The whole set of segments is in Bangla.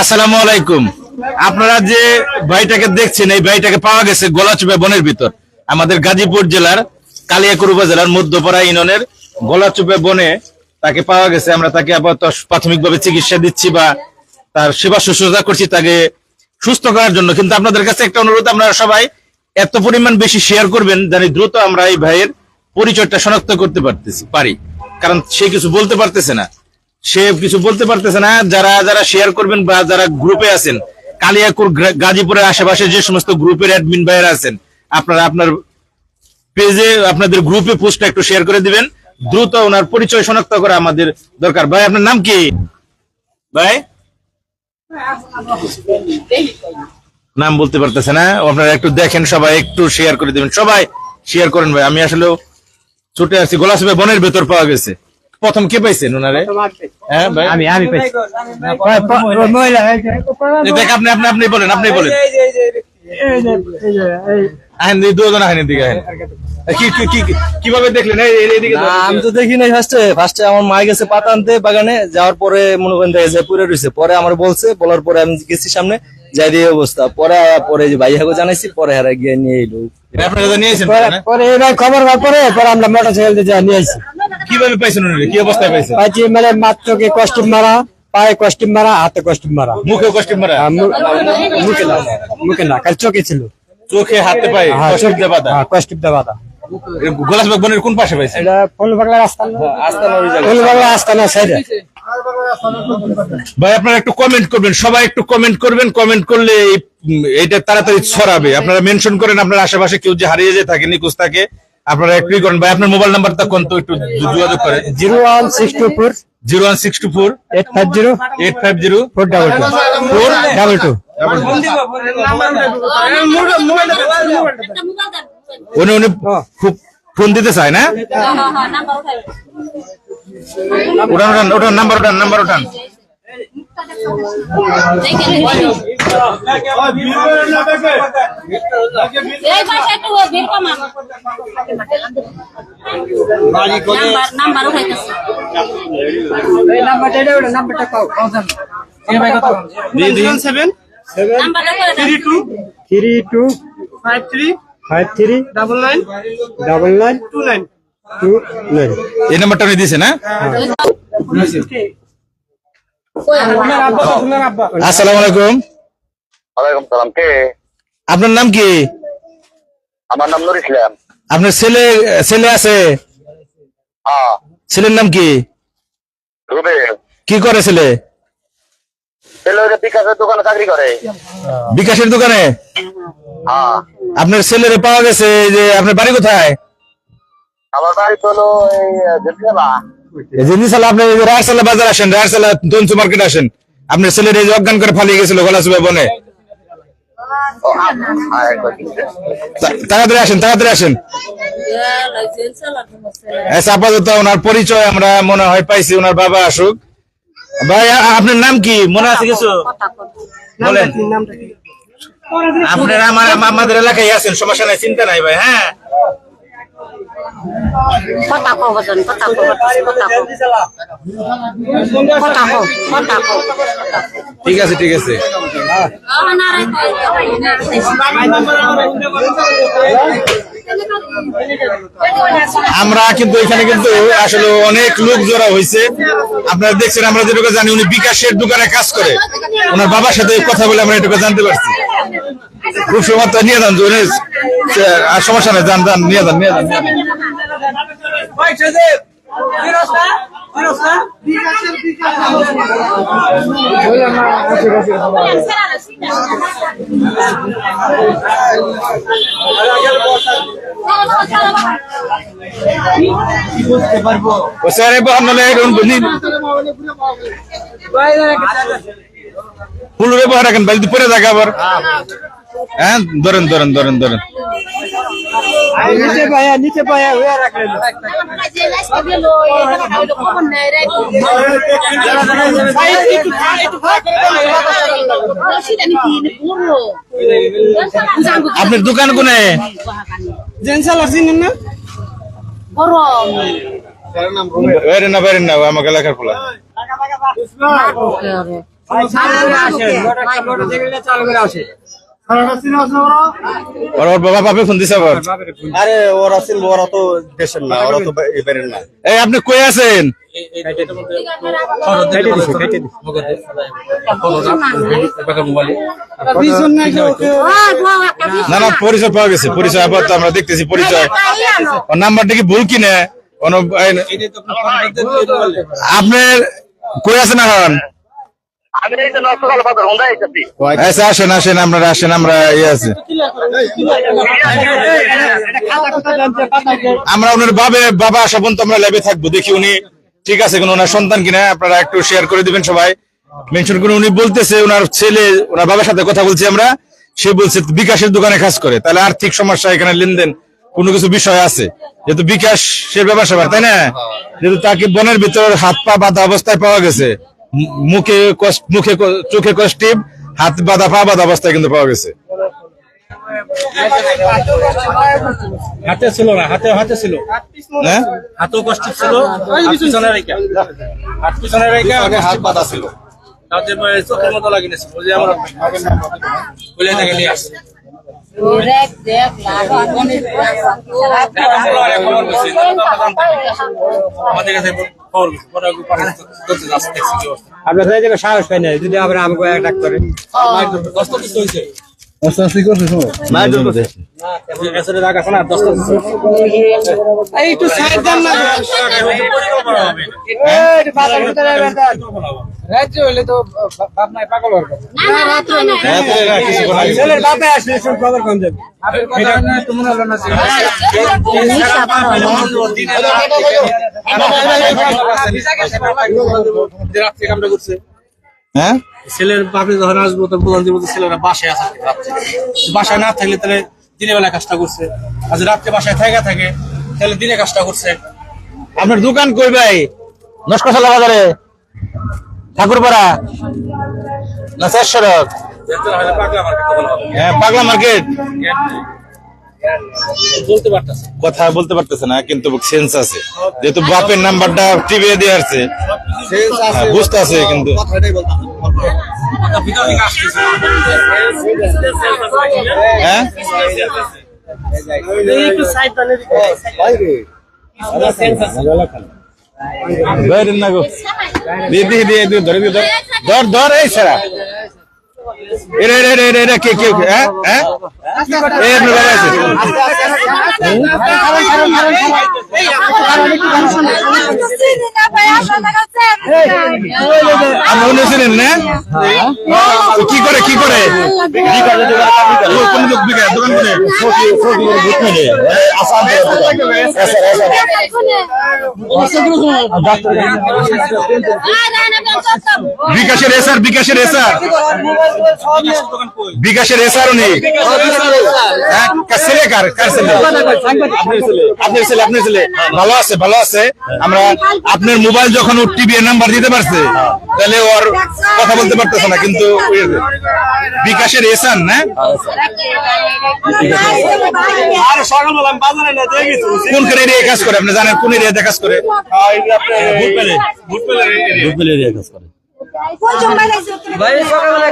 আসসালামু আলাইকুম আপনারা যে ভাইটাকে দেখছেন, এই ভাইটাকে পাওয়া গেছে বনের ভিতর। আমাদের গাজীপুর জেলার কালিয়াকুর উপজেলার মধ্যপাড়া ইউনিয়নের বনে তাকে পাওয়া গেছে। আমরা তাকে আপাতত প্রাথমিকভাবে চিকিৎসা দিচ্ছি বা তার সেবা শুশ্রূষা করছি তাকে সুস্থ করার জন্য। কিন্তু আপনাদের কাছে একটা অনুরোধ সবাই এত পরিমাণ বেশি শেয়ার করবেন জানি দ্রুত আমরা এই ভাইয়ের পরিচয়টা শনাক্ত করতে পারতেছি, পারি। কারণ সে কিছু বলতে পারতেছে না। সে কিছু বলতে পারতেছে না। যারা যারা শেয়ার করবেন বা যারা গ্রুপে আছেন, কালিয়াকুর গাজীপুরের আশেপাশে যে সমস্ত গ্রুপের অ্যাডমিন ভাইয়েরা আছেন, আপনারা আপনার পেজে আপনাদের গ্রুপে পোস্টটা একটু শেয়ার করে দিবেন। দ্রুত ওনার পরিচয় শনাক্ত করা আমাদের দরকার। ভাই, আপনার নাম কি? ভাই? নাম বলতে পারতেছে না। আপনারা একটু দেখেন সবাই, একটু শেয়ার করে দিবেন। সবাই শেয়ার করেন ভাই। আমি আসলে ছুটে আসছি। গোলাসবে বনের ভেতর পাওয়া গেছে। প্রথম কে পাইছেন ওনারে হ্যাঁ ভাই। আমি আমি পেয়েছি মহিলা। এই দেখ আপনি আপনি আপনি বলেন আপনি বলেন। আহেন এই দুজন আহেন এদিকে আহেন। কি কি কি কি- কীভাবে দেখলেন? এই এই- এইদিকে না, আমি তো দেখি নাই ফার্স্টে ফার্স্টে আমার মা গেছে পাতা আনতে বাগানে যাওয়ার পরে মনে করেন দেখে পুরে রয়েছে পরে আমার বলছে বলার পরে আমি গেছি সামনে যাই দিয়ে অবস্থা। পরে পরে যে ভাইয়াকে জানাইছি পরে হারা গিয়ে নিয়ে এলো। আপনারা নিয়েছেন পরে খবর হওয়ার পরে পরে আমরা মোটর সাইকেল দিয়ে নিয়ে আসি কীভাবে পাইছেন উনি কি অবস্থায় পাইছেন? পাইছি মানে মাত্র কি কস্টিউম মারা পায়ে কস্টিউম মারা হাতে কস্টিউম মারা। মুখে কষ্টিম মারা? মুখে না মুখে না খালি চোখে ছিল। চোখে হাতে পায়ে হ্যাঁ, হ্যাঁ, কস্টিউম দিয়ে বাঁধা। গোলাসবাগ বনের কোন পাশে পাইছেন? এটা ফুলবাগলা রাস্তা না আস্তানা ওই জায়গায়। ফুলবাগলা রাস্তা না সাইডে। ভাই আপনারা একটু কমেন্ট করবেন সবাই একটু কমেন্ট করবেন কমেন্ট করলে এই- উম, এটা তাড়াতাড়ি ছড়াবে। আপনারা মেনশন করেন আপনার আশেপাশে কেউ যে হারিয়ে যায় থাকে নিখোঁজ থাকে আপনারা একটু করেন। ভাই আপনার মোবাইল নাম্বারটা কোন তো একটু যো- যোগাযোগ করেন zero one six two four. Zero one six two four. Eight five zero. Eight five zero. Four double two. Four double two. উনি উনি খুব ফোন দিতে চায় না? ওটান ওটান ওটান নাম্বার ওটান নাম্বার ওটান নাম্বার উঠাইতেছে নাম্বারটা করে দাও। Three two five three five three double nine double nine two nine two nine এই নাম্বারটা উনি দিয়েছে না আসসালামু আলাইকুম ওয়ালাইকুম সালাম কে? আপনার নাম কি? আমার নাম নুর ইসলাম। আপনার ছেলে ছেলে আছে? হ্যাঁ। ছেলের নাম কি? কি করে ছেলে? বিকাশের দোকানে চাকরি করে। বিকাশের দোকানে? হ্যাঁ। আপনার ছেলেরে পাওয়া গেছে যে আপনার বাড়ি কোথায়? আমার বাড়ি হলো নিশালা আপনি এই বাজার আসেন রায়সালা দঞ্চু মার্কেট আসেন। আপনার ছেলের এই অজ্ঞান করে ফালিয়ে গেছিল গলাচুবে বনে। আসেন আসেন। আপাতত ওনার পরিচয় আমরা মনে হয় পাইছি, ওনার বাবা আসুক। ভাই আপনার নাম কি? মনে আছে কিছু? বলেন। আপনারা আমার আমাদের এলাকায় আছেন, সমস্যা নাই, চিন্তা নাই ভাই হ্যাঁ? ঠিক আছে ঠিক আছে। আমরা কিন্তু এখানে কিন্তু আসলে অনেক লোক জড়া হয়েছে। আপনারা দেখছেন, আমরা যেটুকু জানি, উনি বিকাশের দোকানে কাজ করে। ওনার বাবার সাথে কথা বলে আমরা এটুকু জানতে পারছি। খুব সময় নিয়ে যান আর সমস্যা নেই, যান যান, নিয়ে যান নিয়ে যান ফুল ব্যবহার রাখেন বালতি পরে থাকে আবার হ্যাঁ ধরেন ধরেন ধরেন ধরেন। নিচে পায়া নিচে পায়া হয়ে রাখলেন আপনার দোকান কোনে? জেন্সালার চিনেন না? গরম। বাইরেন না বাইরেন না আমাকে এলাকার খোলা ওর ওর বাবা বাপে ফোন দিছে আবার। আরে ওরা ছিল ওরা তো দেশের না ওরা তো এবারের না। এই আপনি কই আছেন? না না পরিচয় পাওয়া গেছে পরিচয় আবার তো আমরা দেখতেছি পরিচয়। ওর নাম্বারটা কি ভুল কিনে? আপনার কই আছেন এখন? আচ্ছা। আসেন আসেন আপনারা আসেন আমরা ইয়ে আছে। আমরা ওনার বাবে বাবা আসা পর্যন্ত আমরা ল্যাবে থাকব দেখি উনি ঠিক আছে কোন ওনার সন্তান কিনা আপনারা একটু শেয়ার করে দিবেন সবাই। মেনশন করে উনি বলতেছে ওনার ছেলে ওনার বাবার সাথে কথা বলছি আমরা সে বলছে বিকাশের দোকানে কাজ করে। তাহলে আর্থিক সমস্যা এখানে লেনদেন কোনো কিছু বিষয় আছে। যেহেতু বিকাশ সে ব্যবসা তাই না? যেহেতু তাকে বনের ভিতরে হাত পা বাঁধা অবস্থায় পাওয়া গেছে। মুখে কষ্ট- মুখে চোখে কষ্টিপ হাত বাঁধা পা বাঁধা অবস্থায় কিন্তু পাওয়া গেছে। হাতে ছিল না হাতে হাতে ছিল। হ্যাঁ? হাতেও কষ্ট ছিল হাত পিছনে রেখা হাত পিছনে রেখা হাত বাঁধা ছিল। পরে চোখের মতো লাগিয়েছিল আমরা বলে নিয়ে আসছি জায়গায় সাহস পাই না যদি আবার আমাকে এক রাত্রে হইলে তো বাপ নাই পাগল হওয়ার কথা না না রাত্রে না ছেলের বাপে আসলে সব খবর কম যাবে রাত্রে কামটা করছে হ্যাঁ? ছেলের বাপে যখন আসব তখন বললাম যে ছেলেরা বাসায় আছে রাত্রে? বাসায় না থাকলে তাহলে দিনের বেলা কাজটা করছে। আজ রাত্রে বাসায় থাকা থাকে তাহলে দিনে কাজটা করছে। আপনার দোকান কই ভাই? নস্কশালা বাজারে? ঠাকুরপাড়া? না শেষ সড়ক? হ্যাঁ পাগলা মার্কেট। কথা বলতে পারতেছে না কিন্তু সেন্স আছে। যেহেতু বাপের নাম্বারটা টিভি দিয়ে আসছে। হ্যাঁ, বুঝতে আছে কিন্তু। হ্যাঁ? ধরে দিয়ে ধর। ধর ধর এই সারা। এরে রে রে রে রে কে কে? হ্যাঁ হ্যাঁ বাবা আছে কি করে কি করে বিকাশের এসার বিকাশের এসার বিকাশের এসার উনি। হ্যাঁ, কার ছেলে কার ছেলে? আপনার ছেলে আপনার ছেলে। ভালো আছে ভালো আছে। আমরা আপনার মোবাইল যখন ওর টিভি নাম্বার দিতে পারছে তাহলে ওর কথা বলতে পারতেছে না কিন্তু বিকাশের এসান না? কোন কাজ করে? আপনি জানেন কোন এরিয়াতে কাজ করে?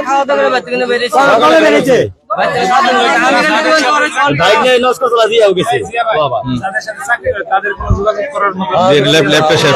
খাওয়া দাওয়া করে বাচ্চা কিনে বেরিয়েছে। সকালে বেরিয়েছে? মতো ল্যাপটপ শেষ